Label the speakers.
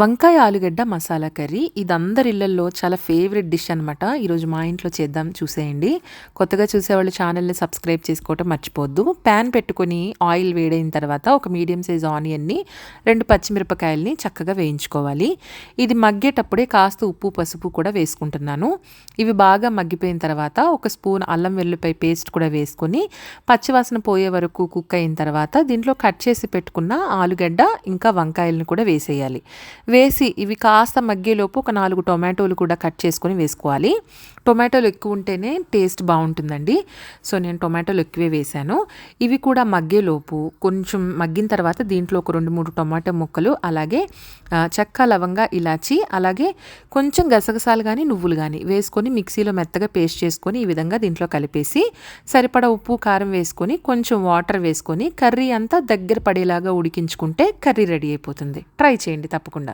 Speaker 1: వంకాయ ఆలుగడ్డ మసాలా కర్రీ. ఇది అందరిళ్ళల్లో చాలా ఫేవరెట్ డిష్ అనమాట ఈరోజు మా ఇంట్లో చేద్దాం చూసేయండి. కొత్తగా చూసేవాళ్ళు ఛానల్ని సబ్స్క్రైబ్ చేసుకోవటం మర్చిపోద్దు ప్యాన్ పెట్టుకొని ఆయిల్ వేడైన తర్వాత ఒక మీడియం సైజ్ ఆనియన్ని రెండు పచ్చిమిరపకాయల్ని చక్కగా వేయించుకోవాలి. ఇది మగ్గేటప్పుడే కాస్త ఉప్పు పసుపు కూడా వేసుకుంటున్నాను. ఇవి బాగా మగ్గిపోయిన తర్వాత ఒక స్పూన్ అల్లం వెల్లుల్లిపాయ పేస్ట్ కూడా వేసుకొని పచ్చివాసన పోయే వరకు కుక్ అయిన తర్వాత దీంట్లో కట్ చేసి పెట్టుకున్న ఆలుగడ్డ ఇంకా వంకాయలను కూడా వేసేయాలి. వేసి ఇవి కాస్త మగ్గేలోపు ఒక నాలుగు టొమాటోలు కూడా కట్ చేసుకొని వేసుకోవాలి. టొమాటోలు ఎక్కువ ఉంటేనే టేస్ట్ బాగుంటుందండి. సో నేను టొమాటోలు ఎక్కువే వేశాను. ఇవి కూడా మగ్గేలోపు కొంచెం మగ్గిన తర్వాత దీంట్లో ఒక రెండు మూడు టొమాటో ముక్కలు అలాగే చెక్క లవంగా ఇలాచి అలాగే కొంచెం గసగసాలు కానీ నువ్వులు కానీ వేసుకొని మిక్సీలో మెత్తగా పేస్ట్ చేసుకొని ఈ విధంగా దీంట్లో కలిపేసి సరిపడా ఉప్పు కారం వేసుకొని కొంచెం వాటర్ వేసుకొని కర్రీ అంతా దగ్గర పడేలాగా ఉడికించుకుంటే కర్రీ రెడీ అయిపోతుంది. ట్రై చేయండి తప్పకుండా.